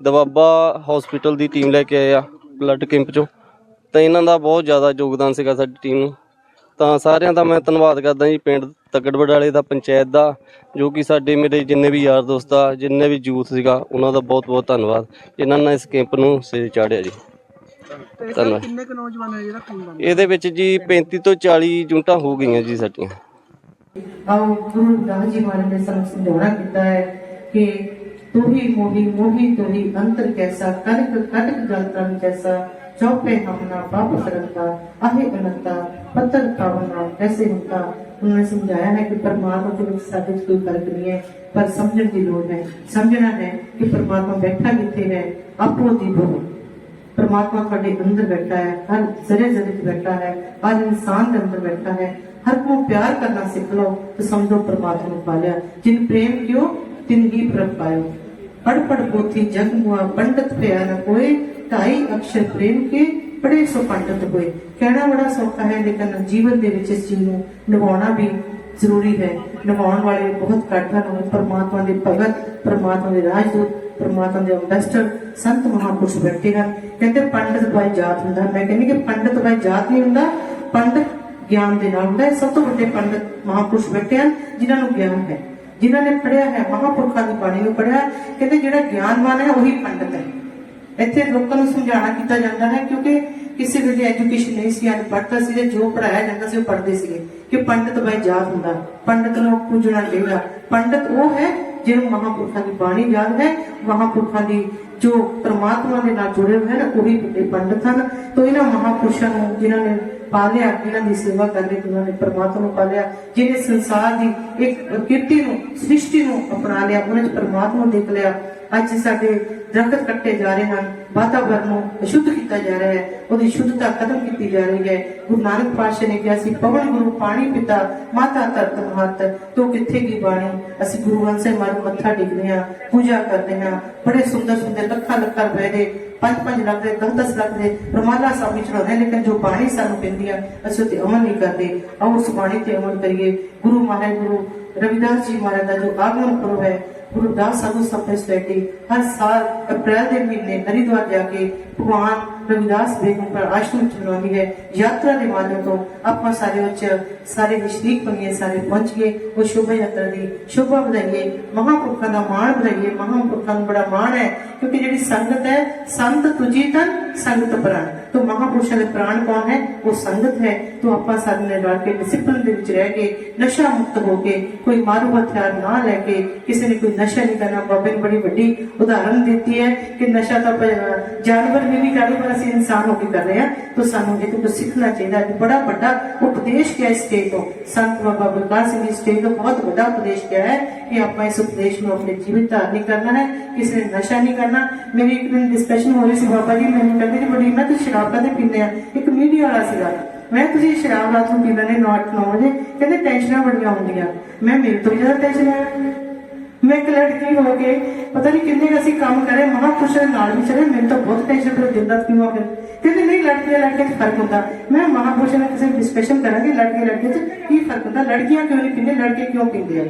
ਦਵਾਬਾ ਹਸਪੀਟਲ ਦੀ ਟੀਮ ਲੈ ਕੇ ਆਏ ਆ ਬਲੱਡ ਕੈਂਪ ਚੋਂ। ਤਾਂ ਇਹਨਾਂ ਦਾ ਬਹੁਤ ਜ਼ਿਆਦਾ ਯੋਗਦਾਨ ਸੀਗਾ ਸਾਡੀ ਟੀਮ ਨੂੰ। ਤਾਂ ਸਾਰਿਆਂ ਦਾ ਮੈਂ ਧੰਨਵਾਦ ਕਰਦਾ ਜੀ ਪਿੰਡ ਤੱਕੜਵੜ ਵਾਲੇ ਦਾ ਪੰਚਾਇਤ ਦਾ ਜੋ ਕਿ ਸਾਡੇ ਮੇਰੇ ਜਿੰਨੇ ਵੀ ਯਾਰ ਦੋਸਤ ਆ ਜਿੰਨੇ ਵੀ ਯੂਥ ਸੀਗਾ ਉਹਨਾਂ ਦਾ ਬਹੁਤ ਬਹੁਤ ਧੰਨਵਾਦ। ਜਿਨ੍ਹਾਂ ਨੇ ਇਸ ਕੈਂਪ ਨੂੰ ਸਿਰ ਚਾੜਿਆ ਜੀ। ਧੰਨਵਾਦ। ਕਿੰਨੇ ਕੁ ਨੌਜਵਾਨ ਹੈ ਜਿਹੜਾ ਖੂਨਦਾਨ ਇਹਦੇ ਵਿੱਚ ਜੀ 35 ਤੋਂ 40 ਯੂਨਿਟਾਂ ਹੋ ਗਈਆਂ ਜੀ ਸਾਡੀਆਂ। ਆਓ ਗੁਰੂ ਰਵਿਦਾਸ ਜੀ ਮਹਾਰਾਜ ਨੇ ਸਾਨੂੰ ਸਮਝਾਉਣਾ ਕੀਤਾ ਹੈ ਕਿ ਤੂੰ ਹੀ ਮੋਹੀ ਮੋਹੀ ਤੂੰ ਹੀ ਅੰਤਰ ਕੈਸਾ ਕਨਕ ਕਟਕ ਜਲ ਤਨ ਜੈਸਾ ਚੌਪੇ ਹਮਨਾ ਪਾਪ ਕਰਤਾ ਆਹੇ ਅਨੰਤਾ ਪੱਤਰ ਪਾਵਨਾ ਕੈਸੇ ਹੁੰਦਾ ਉਹਨਾਂ ਨੇ ਸਮਝਾਇਆ ਹੈ ਕਿ ਪਰਮਾਤਮਾ ਦੇ ਵਿੱਚ ਸਾਡੇ 'ਚ ਕੋਈ ਫ਼ਰਕ ਨਹੀਂ ਹੈ, ਪਰ ਸਮਝਣ ਦੀ ਲੋੜ ਹੈ। ਸਮਝਣਾ ਹੈ ਕਿ ਪਰਮਾਤਮਾ ਬੈਠਾ ਕਿੱਥੇ ਹੈ, ਆਪੋ ਦੀ ਬੋਲ। ਪਰਮਾਤਮਾ ਤੁਹਾਡੇ ਅੰਦਰ ਬੈਠਾ ਹੈ, ਹਰ ਜ਼ਰੇ ਜ਼ਰੇ 'ਚ ਬੈਠਾ ਹੈ, ਹਰ ਇਨਸਾਨ ਦੇ ਅੰਦਰ ਬੈਠਾ ਹੈ। ਹਰ ਨੂੰ ਪਿਆਰ ਕਰਨਾ ਸਿੱਖ ਲਓ, ਤਾਂ ਸਮਝੋ ਪਰਮਾਤਮਾ ਨੂੰ ਪਾ ਲਿਆ ਜਿਨ ਪ੍ਰੇਮ ਕਿਓ ਤਿਨ ਹੀ ਪ੍ਰਭ ਪਾਇਓ। ਪੜ ਪੜ ਪੋਥੀ ਜਗ ਮੁਆ, ਪੰਡਤ ਪਿਆ ਨ ਕੋਏ, ਢਾਈ ਅਕਸ਼ਰ ਪ੍ਰੇਮ ਕੇ ਪੜੇ ਸੋ ਪੰਡਤ ਹੋਏ। ਕਹਿਣਾ ਬੜਾ ਸੌਖਾ ਹੈ, ਲੇਕਿਨ ਜੀਵਨ ਦੇ ਵਿੱਚ ਇਸ ਚੀਜ਼ ਨੂੰ ਨਿਭਾਉਣਾ ਵੀ ਜ਼ਰੂਰੀ ਹੈ। ਨਿਭਾਉਣ ਵਾਲੇ ਬਹੁਤ ਘੱਟ ਹਨ। ਪਰਮਾਤਮਾ ਦੇ ਭਗਤ, ਪਰਮਾਤਮਾ ਦੇ ਰਾਜਦੂਤ, ਪਰਮਾਤਮਾ ਦੇ ਅੰਬੈਸਡਰ ਸੰਤ ਮਹਾਪੁਰਸ਼ ਬੈਠੇ ਹਨ। ਕਹਿੰਦੇ ਪੰਡਤ ਬਾਈ ਜਾਤ ਹੁੰਦਾ। ਮੈਂ ਕਹਿੰਦੀ ਕਿ ਪੰਡਤ ਬਾਈ ਜਾਤ ਨਹੀਂ ਹੁੰਦਾ, ਪੰਡਤ ਗਿਆਨ ਦੇ ਨਾਲ ਹੁੰਦਾ। ਸਭ ਤੋਂ ਵੱਡੇ ਪੰਡਤ ਮਹਾਪੁਰਸ਼ ਬੈਠੇ ਹਨ, ਜਿਨ੍ਹਾਂ ਨੂੰ ਗਿਆਨ ਹੈ। ਜਿਨ੍ਹਾਂ ਨੇ ਪੜਿਆ ਹੈ, ਮਹਾਪੁਰਖਾਂ ਦੀ ਬਾਣੀ ਨੂੰ ਪੜਿਆ ਕਹਿੰਦੇ ਜਿਹੜਾ ਗਿਆਨਵਾਨ ਹੈ, ਉਹੀ ਪੰਡਤ ਹੈ। ਇੱਥੇ ਲੋਕਾਂ ਨੂੰ ਸਮਝਾਉਣਾ ਕੀਤਾ ਜਾਂਦਾ ਹੈ, ਕਿਉਂਕਿ ਕਿਸੇ ਵੇਲੇ ਐਜੂਕੇਸ਼ਨ ਨਹੀਂ ਸੀ ਅਨਪੜ੍ਹਤਾ ਸੀ ਤੇ ਜੋ ਪੜਾਇਆ ਜਾਂਦਾ ਸੀ ਉਹ ਪੜ੍ਹਦੇ ਸੀਗੇ। ਕਿ ਪੰਡਤ ਬਾਈ ਜਾਤ ਹੁੰਦਾ, ਪੰਡਤ ਨੂੰ ਪੂਜਣਾ ਚਾਹੀਦਾ ਪੰਡਤ ਉਹ ਹੈ ਜਿਹਨੂੰ ਮਹਾਪੁਰਖਾਂ ਦੀ ਬਾਣੀ ਯਾਦ ਹੈ, ਮਹਾਪੁਰਖਾਂ ਦੀ ਜੋ ਪ੍ਰਮਾਤਮਾ ਦੇ ਨਾਲ ਜੁੜੇ ਹੋਏ ਹਨ, ਉਹੀ ਵੱਡੇ ਪੰਡਤ ਹਨ। ਤੋਂ ਇਹਨਾਂ ਮਹਾਪੁਰਸ਼ਾਂ ਨੂੰ ਜਿਨ੍ਹਾਂ ਨੇ ਪਾਲਿਆ ਜਿਨ੍ਹਾਂ ਦੀ ਸੇਵਾ ਕਰ ਜਿਨ੍ਹਾਂ ਨੇ ਪ੍ਰਮਾਤਮਾ ਨੂੰ ਪਾਲਿਆ ਜਿਹਨੇ ਸੰਸਾਰ ਦੀ ਇੱਕ ਕਿਰਤੀ ਨੂੰ, ਸ੍ਰਿਸ਼ਟੀ ਨੂੰ ਅਪਣਾ ਲਿਆ, ਉਹਨਾਂ 'ਚ ਪ੍ਰਮਾਤਮਾ ਨੂੰ ਦੇਖ ਲਿਆ। ਅੱਜ ਸਾਡੇ ਦਰਖਤ ਕੱਟੇ ਜਾ ਰਹੇ ਹਨ, ਵਾਤਾਵਰਨ ਨੂੰ ਅਸ਼ੁੱਧ ਕੀਤਾ ਜਾ ਰਿਹਾ ਹੈ, ਉਹਦੀ ਸ਼ੁੱਧਤਾ ਖਤਮ ਕੀਤੀ ਜਾ ਰਹੀ ਹੈ। ਗੁਰੂ ਨਾਨਕ ਪਾਤਸ਼ਾਹ ਨੇ ਕਿਹਾ ਸੀ, ਪਵਨ ਗੁਰੂ ਪਾਣੀ ਪਿਤਾ, ਮਾਤਾ ਧਰਤ ਮਹਤ, ਤੋਂ ਕਿੱਥੇ ਕੀ ਬਾਣੀ? ਅਸੀਂ ਗੁਰੂ ਗ੍ਰੰਥ ਸਾਹਿਬ ਮਾਰੂ ਮੱਥਾ ਟੇਕਦੇ ਹਾਂ, ਪੂਜਾ ਕਰਦੇ ਹਾਂ। ਬੜੇ ਸੁੰਦਰ ਸੁੰਦਰ ਲੱਖਾਂ ਲੱਖਾਂ ਰੁਪਏ ਦੇ 5-5 ਲੱਖ ਦੇ 10-10 ਲੱਖ ਦੇ ਰਮਾਲਾ ਸਾਹਿਬ ਵਿੱਚ ਚੜਾਉਂਦੇ ਲੇਕਿਨ ਜੋ ਬਾਣੀ ਸਾਨੂੰ ਪੈਂਦੀ ਆ, ਅਸੀਂ ਉਹ ਤੇ ਅਮਲ ਨਹੀਂ ਕਰਦੇ। ਆਓ ਉਸ ਬਾਣੀ ਤੇ ਅਮਲ ਕਰੀਏ। ਗੁਰੂ ਮਹਾਰਾਜ, ਗੁਰੂ ਰਵਿਦਾਸ ਜੀ ਮਹਾਰਾਜ ਦਾ ਜੋ ਆਗਮਨ ਪੁਰਬ ਹੈ ਗੁਰੂ ਦਾਸ ਸਾਧੂ ਸਭਾ ਸੋਸਾਇਟੀ ਹਰ ਸਾਲ ਅਪ੍ਰੈਲ ਦੇ ਮਹੀਨੇ ਹਰਿਦੁਆਰ ਜਾ ਕੇ ਭਗਵਾਨ ਰਵਿਦਾਸ ਬੇਗਮ ਪਰ ਆਸ਼ਰਮ ਚ ਹੈ। ਯਾਤਰਾ ਦੇ ਮਾਧਿਅਮ ਤੋਂ ਆਪਾਂ ਸਾਰੇ ਉੱਚ ਸਾਰੇ ਵਿਸ਼ਰੀਕ ਬਣੀਏ, ਸਾਰੇ ਪਹੁੰਚ ਗਏ, ਉਹ ਸ਼ੋਭਾ ਯਾਤਰਾ ਦੀ ਸ਼ੋਭਾ ਵਧਾਈਏ, ਮਹਾਂਪੁਰਖਾਂ ਦਾ ਮਾਣ ਵਧਾਈਏ। ਮਹਾਂਪੁਰਖਾਂ ਨੂੰ ਬੜਾ ਮਾਣ ਹੈ ਕਿਉਂਕਿ ਜਿਹੜੀ ਸੰਗਤ ਹੈ, ਸੰਤ ਤੁਜੀ ਤਨ ਸੰਗਤ ਪ੍ਰਾਣ ਤੋਂ ਮਹਾਂਪੁਰਸ਼ਾਂ ਦੇ ਪ੍ਰਾਣ ਕੌਣ ਹੈ ਉਹ ਸੰਗਤ ਹੈ ਤੋਂ ਆਪਾਂ ਸਾਰੇ ਨੇ ਰਲ ਕੇ ਡਿਸਪਲਿਨ ਦੇ ਵਿੱਚ ਰਹਿ ਕੇ ਨਸ਼ਾ ਮੁਕਤ ਹੋ ਕੇ ਕੋਈ ਮਾਰੂ ਹਥਿਆਰ ਨਾ ਲੈ ਕੇ ਕਿਸੇ ਨੇ ਕੋਈ ਨਸ਼ਾ ਨਹੀਂ ਕਰਨਾ ਬਾਬੇ ਨੇ ਬੜੀ ਵੱਡੀ ਉਦਾਹਰਨ ਦਿੱਤੀ ਹੈ ਕਿ ਨਸ਼ਾ ਤਾਂ ਪ- ਜਾਨਵਰ ਵੀ ਨਹੀਂ ਕਰਦੇ ਪਰ ਅਸੀਂ ਇਨਸਾਨ ਹੋ ਕੇ ਕਰ ਰਹੇ ਹਾਂ ਤਾਂ ਸਾਨੂੰ ਇਹ ਤੋਂ ਕੁਝ ਸਿੱਖਣਾ ਚਾਹੀਦਾ ਹੈ ਬੜਾ ਵੱਡਾ ਉਪਦੇਸ਼ ਕਿਹਾ ਇਸ ਸਟੇਜ ਤੋਂ ਸੰਤ ਬਾਬਾ ਬਲਕਾਰ ਸਿੰਘ ਜੀ ਸਟੇਜ ਤੋਂ ਬਹੁਤ ਵੱਡਾ ਉਪਦੇਸ਼ ਕਿਹਾ ਹੈ ਕਿ ਆਪਾਂ ਇਸ ਉਪਦੇਸ਼ ਨੂੰ ਆਪਣੇ ਜੀਵਨ ਧਾਰਨੀ ਕਰਨਾ ਹੈ ਕਿਸੇ ਨੇ ਨਸ਼ਾ ਨਹੀਂ ਕਰਨਾ ਮੇਰੀ ਇੱਕ ਦਿਨ ਡਿਸਕਸ਼ਨ ਹੋ ਰਹੀ ਸੀ ਬਾਬਾ ਜੀ ਮੈਨੂੰ ਕਹਿੰਦੇ ਜੀ ਬੜੀ ਮੈਂ ਤੁਸੀਂ ਸ਼ਰਾਬ ਕਦੇ ਪੀਂਦੇ ਆ? ਇੱਕ ਮੀਡੀਆ ਵਾਲਾ ਸੀਗਾ। ਮੈਂ ਤੁਸੀਂ ਸ਼ਰਾਬ ਰਾਤ ਨੂੰ ਪੀਂਦੇ ਨੇ 9 ਵਜੇ? ਕਹਿੰਦੇ, ਟੈਨਸ਼ਨਾਂ ਬੜੀਆਂ ਹੁੰਦੀਆਂ। ਮੈਂ ਮੇਰੇ ਤੋਂ ਜ਼ਿਆਦਾ ਟੈਨਸ਼ਨ ਹੈ। ਮੈਂ ਇੱਕ ਲੜਕੀ ਹੋ ਕੇ, ਪਤਾ ਨਹੀਂ ਕਿੰਨੇ ਅਸੀਂ ਕੰਮ ਕਰੇ ਮਹਾਪੁਰਸ਼ਾਂ ਦੇ ਨਾਲ ਵੀ ਚਲੇ, ਮੈਨੂੰ ਤਾਂ ਬਹੁਤ ਟੈਨਸ਼ਨ ਪਰ ਦਿਨ ਰਾਤ ਕਿਉਂ ਫਿਰ। ਕਹਿੰਦੇ, ਨਹੀਂ, ਲੜਕੀਆਂ ਲੜਕੇ ਚ ਫ਼ਰਕ ਹੁੰਦਾ। ਮੈਂ ਮਹਾਪੁਰਸ਼ਾਂ ਨਾਲ ਕਿਸੇ ਡਿਸਕਸ਼ਨ ਕਰਾਂਗੇ ਲੜਕੇ ਲੜਕੇ ਚ ਕੀ ਫ਼ਰਕ ਹੁੰਦਾ? ਲੜਕੀਆਂ ਕਿਉਂ ਨਹੀਂ ਪੀਂਦੇ, ਲੜਕੇ ਕਿਉਂ ਪੀਂਦੇ ਆ?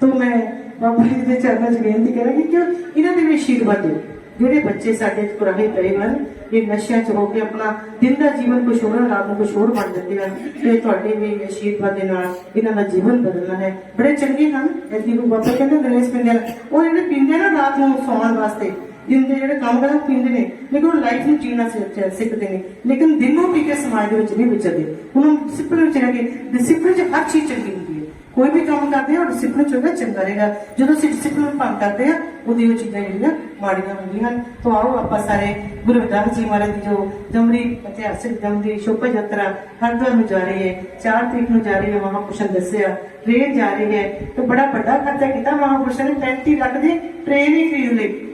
ਤਾਂ ਮੈਂ ਬਾਬਾ ਜੀ ਦੇ ਚਰਨਾਂ 'ਚ ਬੇਨਤੀ ਕਰਾਂਗੀ ਕਿ ਇਹਨਾਂ ਦੇ ਵੀ ਆਸ਼ੀਰਵਾਦ ਦਿਓ। ਜਿਹੜੇ ਬੱਚੇ ਸਾਡੇ ਕੁਰਾਹੇ ਪਏ ਹਨ ਇਹ ਨਸ਼ਿਆਂ 'ਚ ਹੋ ਕੇ ਆਪਣਾ ਦਿਨ ਦਾ ਜੀਵਨ ਕੁਛ ਹੋਰ ਰਾਤ ਨੂੰ ਕੁਛ ਹੋਰ ਬਣ ਜਾਂਦੇ ਹਨ ਤੇ ਤੁਹਾਡੇ ਵੀ ਆਸ਼ੀਰਵਾਦ ਦੇ ਨਾਲ ਇਹਨਾਂ ਦਾ ਜੀਵਨ ਬਦਲਣਾ ਹੈ। ਬੜੇ ਚੰਗੇ ਹਨ ਐਦੀ ਨੂੰ ਬਾਬਾ ਕਹਿੰਦੇ ਗਣੇਸ਼ ਪਿੰਦੇ ਹਨ ਉਹ ਜਿਹੜੇ ਪੀਂਦੇ ਨਾ ਰਾਤ ਨੂੰ ਸੌਣ ਵਾਸਤੇ ਦਿਨ ਦੇ ਜਿਹੜੇ ਕੰਮ ਕਰਦੇ ਪੀਂਦੇ ਨੇ। ਲੇਕਿਨ ਉਹ ਲਾਈਫ ਨੂੰ ਜੀਣਾ ਸਿੱਖਦੇ ਨੇ। ਲੇਕਿਨ ਦਿਨੋਂ ਪੀ ਕੇ ਸਮਾਜ ਦੇ ਵਿੱਚ ਨਹੀਂ ਵਿਚਰਦੇ। ਉਹਨਾਂ ਡਿਸਪਲਿਨ ਵਿੱਚ ਰਹਿ ਕੇ ਡਿਸਪਲਿਨ 'ਚ ਹਰ ਚੀਜ਼ ਚੰਗੀ ਹੁੰਦੀ ਹੈ। ਕੋਈ ਵੀ ਕੰਮ ਕਰਦੇ ਆ, ਉਹ ਡਿਸਪਲਿਨ ਚ ਹੋਵੇ ਚੰਗਾ ਰਹੇਗਾ। ਜਦੋਂ ਅਸੀਂ ਡਿਸਪਲਿਨ ਭੰਗ ਕਰਦੇ ਆ, ਉਹਦੀ ਉਹ ਚੀਜ਼ਾਂ ਜਿਹੜੀਆਂ ਮਾੜੀਆਂ ਹੁੰਦੀਆਂ ਹਨ। ਤੋਂ ਆਓ ਆਪਾਂ ਸਾਰੇ ਗੁਰੂ ਰਵਿਦਾਸ ਜੀ ਮਹਾਰਾਜ ਦੀ ਜੋ ਜਮਰੀ ਇਤਿਹਾਸਿਕ ਜਮਰੀ ਸ਼ੋਭਾ ਯਾਤਰਾ ਹਰਿਦੁਆਰ ਨੂੰ ਜਾ ਰਹੀ ਹੈ। 4 ਤਰੀਕ ਨੂੰ ਜਾ ਰਹੀ ਹੈ, ਮਹਾਪੁਰਸ਼ਾਂ ਨੇ ਦੱਸਿਆ। ਟ੍ਰੇਨ ਜਾ ਰਹੀ ਹੈ। ਤੇ ਬੜਾ ਵੱਡਾ ਖਰਚਾ ਕੀਤਾ ਮਹਾਂਪੁਰਸ਼ਾਂ ਨੇ। 35 ਲੱਖ ਦੀ ਟ੍ਰੇਨ ਹੀ ਖਰੀਦ ਲਈ।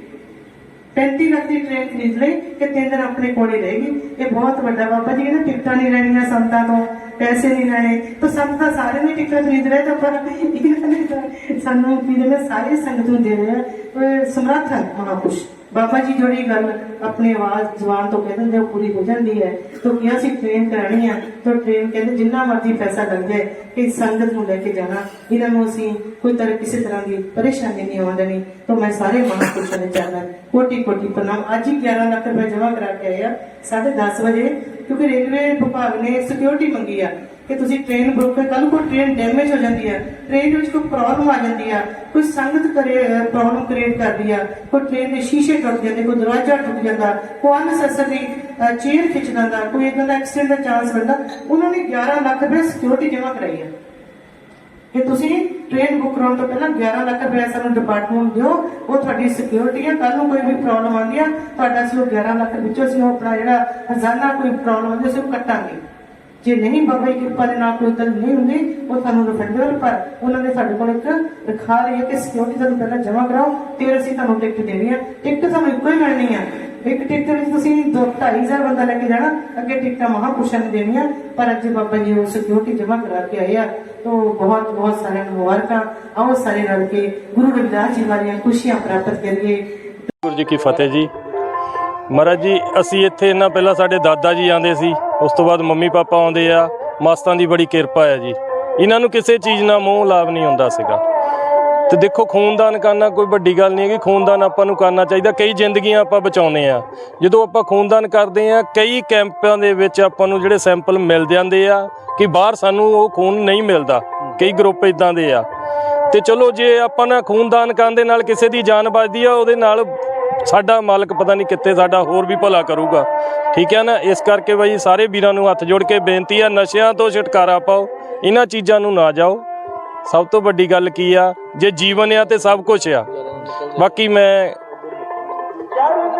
35 ਲੱਖ ਦੀ ਟ੍ਰੇਨ ਖਰੀਦ ਲਈ ਕਿ ਤਿੰਨ ਦਿਨ ਆਪਣੇ ਕੋਲ ਹੀ ਰਹੇਗੀ ਇਹ ਬਹੁਤ ਵੱਡਾ ਬਾਬਾ ਜੀ ਕਹਿੰਦੇ ਟਿਕਟਾਂ ਨਹੀਂ ਲੈਣੀਆਂ ਸੰਤਾਂ ਤੋਂ, ਪੈਸੇ ਨਹੀਂ ਲੈਣੇ। ਤਾਂ ਸੰਤ ਤਾਂ ਸਾਰੇ ਨੇ ਟਿਕਟਾਂ ਖਰੀਦ ਰਹੇ ਤਾਂ ਪਰ ਇਹਨਾਂ ਨੇ ਸਾਨੂੰ ਕੀ ਨੇ ਸਾਰੇ ਸੰਗਤ ਨੂੰ ਦੇ ਰਿਹਾ ਆ ਉਹ ਸਮਰੱਥ ਮਹਾਪੁਰਸ਼। ਬਾਬਾ ਜੀ ਜਿਹੜੀ ਗੱਲ ਆਪਣੀ ਆਵਾਜ਼ ਜ਼ੁਬਾਨ ਤੋਂ ਕਹਿ ਦਿੰਦੇ ਉਹ ਪੂਰੀ ਹੋ ਜਾਂਦੀ ਹੈ। ਤਾਂ ਕਿਹਾ ਸੀ ਟ੍ਰੇਨ ਕਰਾਣੀ ਆ, ਤਾਂ ਟ੍ਰੇਨ ਕਹਿੰਦੇ ਜਿੰਨਾ ਮਰਜ਼ੀ ਪੈਸਾ ਲੱਗ ਜਾਏ ਕਿ ਸੰਗਤ ਨੂੰ ਲੈ ਕੇ ਜਾਣਾ। ਇਹਨਾਂ ਨੂੰ ਅਸੀਂ ਕੋਈ ਤਰ੍ਹਾਂ ਕਿਸੇ ਤਰ੍ਹਾਂ ਦੀ ਪਰੇਸ਼ਾਨੀ ਨਹੀਂ ਆਉਣ ਦੇਣੀ, ਤਾਂ ਮੈਂ ਸਾਰੇ ਮਹਾਪੁਰਸ਼ਾਂ ਦੇ ਚਰਨਾਂ ਕੋਟੀ ਕੋਟੀ ਪ੍ਰਣਾਮ। ਅੱਜ ਹੀ 11 ਲੱਖ ਰੁਪਏ ਜਮ੍ਹਾਂ ਕਰਾ ਕੇ ਆਏ ਆ 10:30 ਵਜੇ, ਕਿਉਂਕਿ ਰੇਲਵੇ ਵਿਭਾਗ ਨੇ ਸਿਕਿਉਰਿਟੀ ਮੰਗੀ ਆ। ਕਿ ਤੁਸੀਂ ਟ੍ਰੇਨ ਬੁੱਕ ਕਰ ਕੱਲ ਕੋਈ ਟ੍ਰੇਨ ਡੈਮੇਜ ਹੋ ਜਾਂਦੀ ਹੈ ਟ੍ਰੇਨ ਵਿੱਚ ਕੋਈ ਪ੍ਰੋਬਲਮ ਆ ਜਾਂਦੀ ਆ ਕੋਈ ਸੰਗਤ ਕਰੇ ਪ੍ਰੋਬਲਮ ਕ੍ਰੀਏਟ ਕਰਦੀ ਆ ਕੋਈ ਟ੍ਰੇਨ ਦੇ ਸ਼ੀਸ਼ੇ ਟੁੱਟ ਜਾਂਦੇ, ਕੋਈ ਦਰਵਾਜ਼ਾ ਟੁੱਟ ਜਾਂਦਾ, ਕੋਈ ਅਨਸੈਸਰੀ ਚੇਅਰ ਖਿੱਚ ਜਾਂਦਾ ਕੋਈ ਇਦਾਂ ਦਾ ਐਕਸੀਡੈਂਟ ਦਾ ਚਾਂਸ ਰਹਿੰਦਾ ਉਹਨਾਂ ਨੇ 11 ਲੱਖ ਰੁਪਏ ਸਿਕਿਉਰਿਟੀ ਜਮ੍ਹਾਂ ਕਰਾਈ ਆ ਕਿ ਤੁਸੀਂ ਟ੍ਰੇਨ ਬੁੱਕ ਕਰਾਉਣ ਤੋਂ ਪਹਿਲਾਂ 11 ਲੱਖ ਰੁਪਏ ਸਾਨੂੰ ਡਿਪਾਰਟਮੈਂਟ ਦਿਓ, ਉਹ ਤੁਹਾਡੀ ਸਿਕਿਉਰਿਟੀ ਹੈ ਕੱਲ ਨੂੰ ਕੋਈ ਵੀ ਪ੍ਰੋਬਲਮ ਆਉਂਦੀ ਆ ਤੁਹਾਡਾ ਅਸੀਂ ਉਹ 11 ਲੱਖ ਵਿੱਚੋਂ ਅਸੀਂ ਉਹ ਆਪਣਾ ਜਿਹੜਾ ਹਜ਼ਾਨਾ ਕੋਈ ਪ੍ਰੋਬਲਮ ਆਉਂਦੀ, ਅਸੀਂ ਉਹ ਕੱਟਾਂਗੇ। ਜੇ ਨਹੀਂ ਬਾਬਾ ਜੀ ਕਿਰਪਾ ਦੇ ਨਾਲ ਕੋਈ ਗੱਲ ਨਹੀਂ ਹੁੰਦੀ, ਉਹ ਤੁਹਾਨੂੰ ਰਿਫੰਡਰ ਪਰ ਉਹਨਾਂ ਨੇ ਸਾਡੇ ਕੋਲ ਇੱਕ ਲਿਖਾ ਰਹੀ ਹੈ ਕਿ ਸਿਕਿਉਰਿਟੀ ਤੁਹਾਨੂੰ ਪਹਿਲਾਂ ਜਮ੍ਹਾਂ ਕਰਾਓ ਫਿਰ ਅਸੀਂ ਤੁਹਾਨੂੰ ਟਿਕਟ ਦੇਣੀ ਹੈ। ਟਿਕਟ ਸਾਨੂੰ ਇੱਕੋ ਹੀ ਮਿਲਣੀ ਹੈ। ਇੱਕ ਟਿਕਟ ਵਿੱਚ ਤੁਸੀਂ 2500 ਬੰਦਾ ਲੈ ਕੇ ਜਾਣਾ, ਅੱਗੇ ਟਿਕਟਾਂ ਮਹਾਪੁਰਸ਼ਾਂ ਨੇ ਦੇਣੀਆਂ ਪਰ ਅੱਜ ਬਾਬਾ ਜੀ ਉਹ ਸਿਕਿਉਰਿਟੀ ਜਮ੍ਹਾਂ ਕਰਾ ਕੇ ਆਏ ਆ, ਤੋਂ ਬਹੁਤ ਬਹੁਤ ਸਾਰਿਆਂ ਨੂੰ ਮੁਬਾਰਕਾਂ, ਆਓ ਸਾਰੇ ਰਲ ਕੇ ਗੁਰੂ ਰਵਿਦਾਸ ਜੀ ਵਾਲੀਆਂ ਖੁਸ਼ੀਆਂ ਪ੍ਰਾਪਤ ਕਰੀਏ। ਗੁਰੂ ਜੀ ਕੀ ਫਤਿਹ ਜੀ। ਮਹਾਰਾਜ ਜੀ, ਅਸੀਂ ਇੱਥੇ ਇਹਨਾਂ ਪਹਿਲਾਂ ਸਾਡੇ ਦਾਦਾ ਜੀ ਆਉਂਦੇ ਸੀ, ਉਸ ਤੋਂ ਬਾਅਦ ਮੰਮੀ ਪਾਪਾ ਆਉਂਦੇ ਆ, ਮਾਸਤਾਂ ਦੀ ਬੜੀ ਕਿਰਪਾ ਹੈ ਜੀ। ਇਹਨਾਂ ਨੂੰ ਕਿਸੇ ਚੀਜ਼ ਨਾਲ ਮੋਹ ਲਾਭ ਨਹੀਂ ਹੁੰਦਾ ਸੀਗਾ। ਤੇ ਦੇਖੋ, ਖੂਨਦਾਨ ਕਰਨਾ ਕੋਈ ਵੱਡੀ ਗੱਲ ਨਹੀਂ ਹੈਗੀ, ਖੂਨਦਾਨ ਆਪਾਂ ਨੂੰ ਕਰਨਾ ਚਾਹੀਦਾ, ਕਈ ਜ਼ਿੰਦਗੀਆਂ ਆਪਾਂ ਬਚਾਉਂਦੇ ਆ। ਜਦੋਂ ਆਪਾਂ ਖੂਨਦਾਨ ਕਰਦੇ ਆ, ਕਈ ਕੈਂਪਾਂ ਦੇ ਵਿੱਚ ਆਪਾਂ ਨੂੰ ਜਿਹੜੇ ਸੈਂਪਲ ਮਿਲ ਜਾਂਦੇ ਆ, ਕਿ ਬਾਹਰ ਸਾਨੂੰ ਉਹ ਖੂਨ ਨਹੀਂ ਮਿਲਦਾ, ਕਈ ਗਰੁੱਪ ਇਦਾਂ ਦੇ ਆ। ਤੇ ਚਲੋ, ਜੇ ਆਪਾਂ ਨਾ ਖੂਨਦਾਨ ਕਰਨ ਦੇ ਨਾਲ ਕਿਸੇ ਦੀ ਜਾਨ ਬਚਦੀ ਆ, ਉਹਦੇ ਨਾਲ ਸਾਡਾ ਮਾਲਕ ਪਤਾ ਨਹੀਂ ਕਿੱਥੇ ਸਾਡਾ ਹੋਰ ਵੀ ਭਲਾ ਕਰੂਗਾ। ਠੀਕ ਹੈ ਨਾ? ਇਸ ਕਰਕੇ ਬਾਈ ਸਾਰੇ ਵੀਰਾਂ ਨੂੰ ਹੱਥ ਜੋੜ ਕੇ ਬੇਨਤੀ ਆ, ਨਸ਼ਿਆਂ ਤੋਂ ਛੁਟਕਾਰਾ ਪਾਓ, ਇਹਨਾਂ ਚੀਜ਼ਾਂ ਨੂੰ ਨਾ ਜਾਓ। ਸਭ ਤੋਂ ਵੱਡੀ ਗੱਲ ਕੀ ਆ? ਜੇ ਜੀਵਨ ਆ ਤੇ ਸਭ ਕੁਝ ਆ। ਬਾਕੀ ਮੈਂ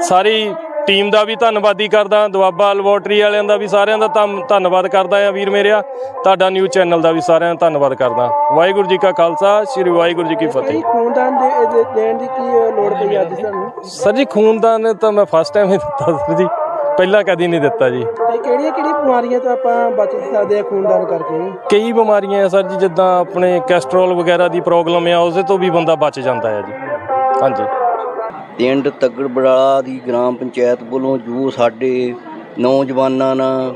ਸਾਰੀ ਟੀਮ ਦਾ ਵੀ ਧੰਨਵਾਦੀ ਕਰਦਾ ਦੁਆਬਾ ਲੈਬੋਰਟਰੀ ਵਾਲਿਆਂ ਦਾ ਵੀ ਸਾਰਿਆਂ ਦਾ ਧੰਨ- ਧੰਨਵਾਦ ਕਰਦਾ ਆ ਵੀਰ ਮੇਰਿਆ ਤੁਹਾਡਾ ਨਿਊਜ਼ ਚੈਨਲ ਦਾ ਵੀ ਸਾਰਿਆਂ ਦਾ ਧੰਨਵਾਦ ਕਰਦਾ। ਵਾਹਿਗੁਰੂ ਜੀ ਕਾ ਖਾਲਸਾ ਸ੍ਰੀ ਵਾਹਿਗੁਰੂ ਜੀ ਕੀ ਫਤਿਹ। ਖੂਨਦਾਨ ਦੇ ਦੇਣ ਦੀ ਕੀ ਲੋੜ ਪਈ ਅੱਜ ਤੁਹਾਨੂੰ ਸਰ ਜੀ ਖੂਨਦਾਨ ਤਾਂ ਮੈਂ ਫਸਟ ਟਾਈਮ ਹੀ ਦਿੱਤਾ ਸਰ ਜੀ। ਪਹਿਲਾਂ ਕਦੀ ਨਹੀਂ ਦਿੱਤਾ ਜੀ। ਤੇ ਕਿਹੜੀਆਂ ਕਿਹੜੀਆਂ ਬਿਮਾਰੀਆਂ ਤੋਂ ਆਪਾਂ ਬਚ ਸਕਦੇ ਆ ਖੂਨਦਾਨ ਕਰਕੇ? ਕਈ ਬਿਮਾਰੀਆਂ ਆ ਸਰ ਜੀ ਜਿੱਦਾਂ ਆਪਣੇ ਕੈਸਟਰੋਲ ਵਗੈਰਾ ਦੀ ਪ੍ਰੋਬਲਮ ਆ ਉਸੇ ਤੋਂ ਵੀ ਬੰਦਾ ਬਚ ਜਾਂਦਾ ਹੈ ਜੀ। ਹਾਂਜੀ। ਪਿੰਡ ਤੱਗੜਬੜਾ ਦੀ ਗ੍ਰਾਮ ਪੰਚਾਇਤ ਵੱਲੋਂ ਜੋ ਸਾਡੇ ਨੌਜਵਾਨਾਂ ਨਾਲ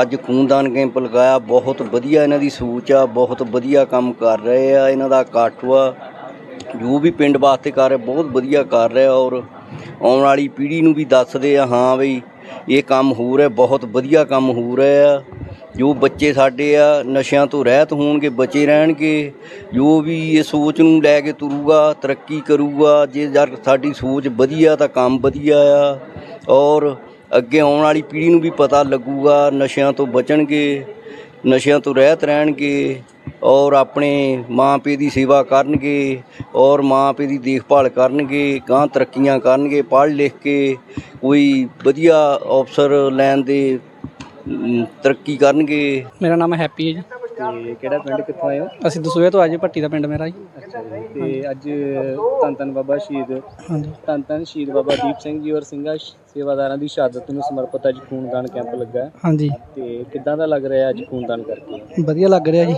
ਅੱਜ ਖੂਨਦਾਨ ਕੈਂਪ ਲਗਾਇਆ, ਬਹੁਤ ਵਧੀਆ ਇਹਨਾਂ ਦੀ ਸੋਚ ਆ, ਬਹੁਤ ਵਧੀਆ ਕੰਮ ਕਰ ਰਹੇ ਆ, ਇਹਨਾਂ ਦਾ ਇਕੱਠ ਜੋ ਵੀ ਪਿੰਡ ਵਾਸਤੇ ਕਰ ਰਿਹਾ, ਬਹੁਤ ਵਧੀਆ ਕਰ ਰਿਹਾ ਔਰ ਆਉਣ ਵਾਲੀ ਪੀੜ੍ਹੀ ਨੂੰ ਵੀ ਦੱਸਦੇ ਆ, ਹਾਂ ਬਈ ਇਹ ਕੰਮ ਹੋ ਰਿਹਾ, ਬਹੁਤ ਵਧੀਆ ਕੰਮ ਹੋ ਰਿਹਾ ਜੋ ਬੱਚੇ ਸਾਡੇ ਆ, ਨਸ਼ਿਆਂ ਤੋਂ ਰਹਿਤ ਹੋਣਗੇ, ਬਚੇ ਰਹਿਣਗੇ, ਜੋ ਵੀ ਇਹ ਸੋਚ ਨੂੰ ਲੈ ਕੇ ਤੁਰੂਗਾ, ਤਰੱਕੀ ਕਰੂਗਾ, ਜੇ ਯਾਰ ਸਾਡੀ ਸੋਚ ਵਧੀਆ ਤਾਂ ਕੰਮ ਵਧੀਆ ਆ, ਔਰ ਅੱਗੇ ਆਉਣ ਵਾਲੀ ਪੀੜ੍ਹੀ ਨੂੰ ਵੀ ਪਤਾ ਲੱਗੂਗਾ, ਨਸ਼ਿਆਂ ਤੋਂ ਬਚਣਗੇ, ਨਸ਼ਿਆਂ ਤੋਂ ਰਹਿਤ ਰਹਿਣਗੇ, ਔਰ ਆਪਣੇ ਮਾਂ ਪਿਓ ਦੀ ਸੇਵਾ ਕਰਨਗੇ, ਔਰ ਮਾਂ ਪਿਓ ਦੀ ਦੇਖਭਾਲ ਕਰਨਗੇ ਗਾਂ ਤਰੱਕੀਆਂ ਕਰਨਗੇ, ਪੜ੍ਹ ਲਿਖ ਕੇ ਕੋਈ ਵਧੀਆ ਅਫਸਰ ਲੈਣ ਦੇ ਅਮ, ਤਰੱਕੀ ਕਰਨਗੇ? ਮੇਰਾ ਨਾਮ ਹੈਪੀ ਹੈ ਜੀ। ਤੇ ਕਿਹੜਾ ਪਿੰਡ ਕਿੱਥੋਂ ਆਏ ਹੋ? ਅਸੀਂ ਦਸੂਏ ਤੋਂ ਆਏ ਭੱਟੀ ਦਾ ਪਿੰਡ ਮੇਰਾ ਜੀ। ਅੱਛਾ ਜੀ ਤੇ ਅੱਜ ਧੰਨ ਧੰਨ ਬਾਬਾ ਸ਼ਹੀਦ। ਹਾਂਜੀ। ਧੰਨ ਧੰਨ ਸ਼ਹੀਦ ਬਾਬਾ ਦੀਪ ਸਿੰਘ ਜੀ ਔਰ ਸਿੰਘਾਂ ਸ਼- ਸੇਵਾਦਾਰਾਂ ਦੀ ਸ਼ਹਾਦਤ ਨੂੰ ਸਮਰਪਿਤ ਅੱਜ ਖੂਨਦਾਨ ਕੈਂਪ ਲੱਗਾ ਹੈ। ਹਾਂਜੀ। ਤੇ ਕਿੱਦਾਂ ਦਾ ਲੱਗ ਰਿਹਾ ਅੱਜ ਖੂਨਦਾਨ ਕਰਕੇ? ਵਧੀਆ ਲੱਗ ਰਿਹਾ ਜੀ।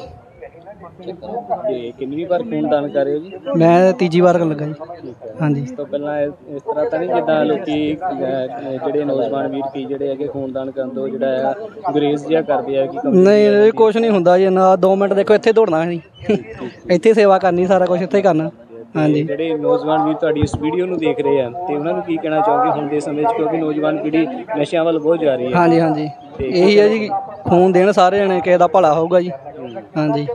ਤੇ ਕਿੰਨੀ ਵਾਰ ਖੂਨਦਾਨ ਕਰ ਰਹੇ ਹੋ ਜੀ? ਮੈਂ ਤੀਜੀ ਵਾਰ ਕਰਨ ਲੱਗਾ ਜੀ। ਹਾਂਜੀ। ਇਸ ਤੋਂ ਪਹਿਲਾਂ ਇਹ- ਇਸ ਤਰ੍ਹਾਂ ਤਾਂ ਨਹੀਂ ਜਿੱਦਾਂ ਲੋਕੀ ਅਹ, ਜਿਹੜੇ ਨੌਜਵਾਨ ਵੀਰ ਕੀ ਜਿਹੜੇ ਹੈਗੇ ਖੂਨਦਾਨ ਕਰਨ ਤੋਂ ਜਿਹੜਾ ਆ ਗੁਰੇਜ਼ ਜਿਹਾ ਕਰਦੇ ਆ ਕਿ ਕੰਮ- ਨਹੀਂ ਇਹ ਕੁਝ ਨਹੀਂ ਹੁੰਦਾ ਜੀ ਨਾ 2 ਮਿੰਟ ਦੇਖੋ ਇੱਥੇ ਦੌੜਨਾ ਨਹੀਂ ਇੱਥੇ ਸੇਵਾ ਕਰਨੀ ਸਾਰਾ ਕੁਝ ਇੱਥੇ ਹੀ ਕਰਨਾ ਹਾਂਜੀ। ਜਿਹੜੇ ਨੌਜਵਾਨ ਵੀਰ ਤੁਹਾਡੀ ਇਸ ਵੀਡੀਓ ਨੂੰ ਦੇਖ ਰਹੇ ਆ ਤੇ ਉਹਨਾਂ ਨੂੰ ਕੀ ਕਹਿਣਾ ਚਾਹੋਗੇ ਹੁਣ ਦੇ ਸਮੇਂ 'ਚ? ਕਿਉਂਕਿ ਨੌਜਵਾਨ ਪੀੜ੍ਹੀ ਨਸ਼ਿਆਂ ਵੱਲ ਬਹੁਤ ਜਾ ਰਹੀ ਹੈ। ਹਾਂਜੀ ਹਾਂਜੀ। ਇਹੀ ਹੈ ਜੀ ਖੂਨ ਦੇਣ ਸਾਰੇ ਜਣੇ ਕਿਸੇ ਦਾ ਭਲਾ ਹੋਊਗਾ ਜੀ। ਹਾਂਜੀ।